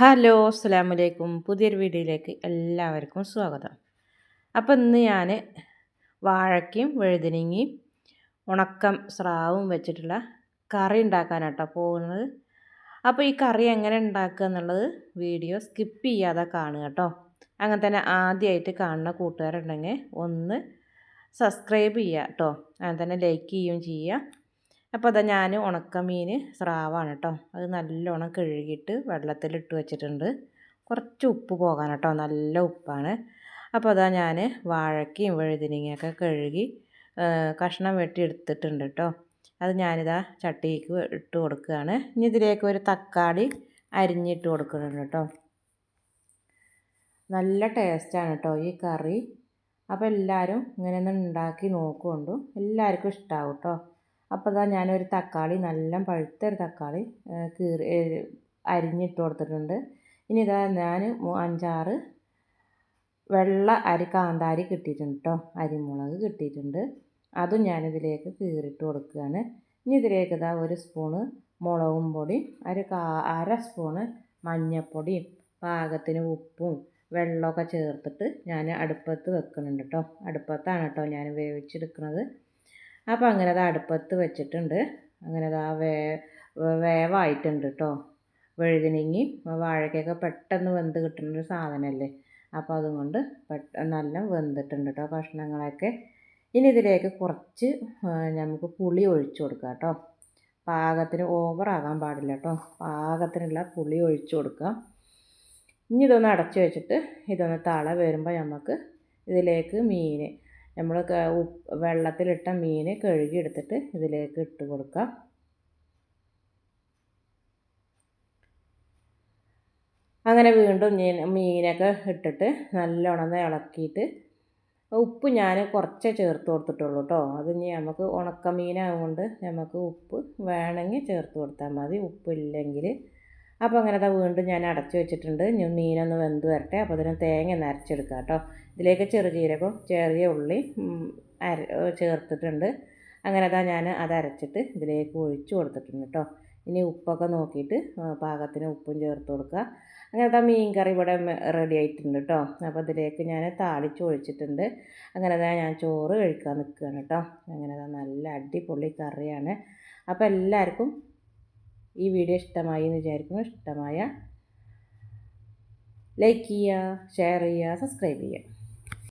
Hello അസ്സാം വലൈക്കും പുതിയൊരു വീഡിയോയിലേക്ക് എല്ലാവർക്കും സ്വാഗതം. അപ്പോൾ ഇന്ന് ഞാൻ വാഴയ്ക്കും വഴുതനങ്ങയും ഉണക്കം സ്രാവും വെച്ചിട്ടുള്ള കറി ഉണ്ടാക്കാനാട്ടോ പോകുന്നത്. അപ്പോൾ ഈ കറി എങ്ങനെ ഉണ്ടാക്കുക എന്നുള്ളത് വീഡിയോ സ്കിപ്പ് ചെയ്യാതെ കാണുക കേട്ടോ. അങ്ങനെ തന്നെ ആദ്യമായിട്ട് കാണുന്ന കൂട്ടുകാരുണ്ടെങ്കിൽ ഒന്ന് സബ്സ്ക്രൈബ് ചെയ്യുക കേട്ടോ. അങ്ങനെ തന്നെ ലൈക്ക് ചെയ്യുകയും ചെയ്യുക. അപ്പോൾ അതാ ഞാൻ ഉണക്കമീൻ സ്രാവാണ് കേട്ടോ അത് നല്ലോണം കഴുകിയിട്ട് വെള്ളത്തിലിട്ട് വെച്ചിട്ടുണ്ട്. കുറച്ച് ഉപ്പ് പോകാൻ കേട്ടോ നല്ല ഉപ്പാണ്. അപ്പോൾ അതാ ഞാൻ വാഴയ്ക്കയും വഴുതിനങ്ങയൊക്കെ കഴുകി കഷ്ണം വെട്ടി എടുത്തിട്ടുണ്ട് കേട്ടോ അത് ഞാനിതാ ചട്ടിക്ക് ഇട്ട് കൊടുക്കുകയാണ്. ഇനി ഇതിലേക്ക് ഒരു തക്കാളി അരിഞ്ഞിട്ട് കൊടുക്കുന്നുണ്ട് കേട്ടോ നല്ല ടേസ്റ്റാണ് കേട്ടോ ഈ കറി. അപ്പോൾ എല്ലാവരും ഇങ്ങനെ ഒന്ന് ഉണ്ടാക്കി നോക്കുകൊണ്ടു. എല്ലാവർക്കും ഇഷ്ടമാവും കേട്ടോ അപ്പോൾ ഇതാ ഞാനൊരു തക്കാളി നല്ല പഴുത്തൊരു തക്കാളി കീറി അരിഞ്ഞിട്ട് കൊടുത്തിട്ടുണ്ട്. ഇനി ഇതാ ഞാൻ അഞ്ചാറ് വെള്ള അരി കാന്താരി കിട്ടിയിട്ടുണ്ട് കേട്ടോ അരിമുളക് കിട്ടിയിട്ടുണ്ട്. അതും ഞാനിതിലേക്ക് കീറിയിട്ട് കൊടുക്കുകയാണ്. ഇനി ഇതിലേക്ക് ഇതാ ഒരു സ്പൂണ് മുളകും പൊടി ഒരു കാ അര സ്പൂണ് മഞ്ഞൾപ്പൊടിയും പാകത്തിന് ഉപ്പും വെള്ളമൊക്കെ ചേർത്തിട്ട് ഞാൻ അടുപ്പത്ത് വെക്കുന്നുണ്ട് കേട്ടോ അടുപ്പത്താണ് കേട്ടോ ഞാൻ വേവിച്ചെടുക്കുന്നത്. അപ്പോൾ അങ്ങനെ അത് അടുപ്പത്ത് വെച്ചിട്ടുണ്ട്. അങ്ങനെ അത് ആ വേ വേവായിട്ടുണ്ട് കേട്ടോ വെഴുതിനെങ്കി വാഴയ്ക്കൊക്കെ പെട്ടെന്ന് വെന്ത് കിട്ടുന്നൊരു സാധനമല്ലേ അപ്പോൾ അതുകൊണ്ട് നല്ല വെന്തിട്ടുണ്ട് കേട്ടോ കഷ്ണങ്ങളൊക്കെ ഇനി ഇതിലേക്ക് കുറച്ച് നമുക്ക് പുളി ഒഴിച്ചു കൊടുക്കാം കേട്ടോ പാകത്തിന് ഓവറാകാൻ പാടില്ല കേട്ടോ പാകത്തിനുള്ള പുളി ഒഴിച്ചു കൊടുക്കാം. ഇനി ഇതൊന്ന് അടച്ചു വെച്ചിട്ട് ഇതൊന്ന് തള വരുമ്പോൾ നമുക്ക് ഇതിലേക്ക് മീൻ നമ്മൾ വെള്ളത്തിലിട്ട മീൻ കഴുകിയെടുത്തിട്ട് ഇതിലേക്ക് ഇട്ട് കൊടുക്കാം. അങ്ങനെ വീണ്ടും മീനൊക്കെ ഇട്ടിട്ട് നല്ലോണം ഇളക്കിയിട്ട് ഉപ്പ് ഞാൻ കുറച്ചേ ചേർത്ത് കൊടുത്തിട്ടുള്ളൂ കേട്ടോ അത് ഇനി നമുക്ക് ഉണക്കമീനായതുകൊണ്ട് നമുക്ക് ഉപ്പ് വേണമെങ്കിൽ ചേർത്ത് കൊടുത്താൽ മതി. ഉപ്പില്ലെങ്കിൽ അപ്പോൾ അങ്ങനെ വീണ്ടും ഞാൻ അടച്ചു വെച്ചിട്ടുണ്ട്. ഞാൻ മീനൊന്ന് വെന്ത് വരട്ടെ. അപ്പോൾ അതിന് തേങ്ങ ഒന്ന് അരച്ചെടുക്കുക കേട്ടോ. ഇതിലേക്ക് ചെറുജീരകം ചെറിയ ഉള്ളി അര ചേർത്തിട്ടുണ്ട്. അങ്ങനെ അതാ ഞാൻ അത് അരച്ചിട്ട് ഇതിലേക്ക് ഒഴിച്ചു കൊടുത്തിട്ടുണ്ട് കേട്ടോ. ഇനി ഉപ്പൊക്കെ നോക്കിയിട്ട് പാകത്തിന് ഉപ്പും ചേർത്ത് കൊടുക്കുക. അങ്ങനത്തെ മീൻ കറി ഇവിടെ റെഡി ആയിട്ടുണ്ട് കേട്ടോ. അപ്പോൾ ഇതിലേക്ക് ഞാൻ താളിച്ച് ഒഴിച്ചിട്ടുണ്ട്. അങ്ങനെ അതാ ഞാൻ ചോറ് കഴിക്കാൻ നിൽക്കുകയാണ് കേട്ടോ. അങ്ങനെ നല്ല അടിപൊളി കറിയാണ്. അപ്പോൾ എല്ലാവർക്കും ഈ വീഡിയോ ഇഷ്ടമായി എന്ന് വിചാരിക്കുന്നു. ഇഷ്ടമായ ലൈക്ക് ചെയ്യുക ഷെയർ ചെയ്യുക സബ്സ്ക്രൈബ് ചെയ്യുക.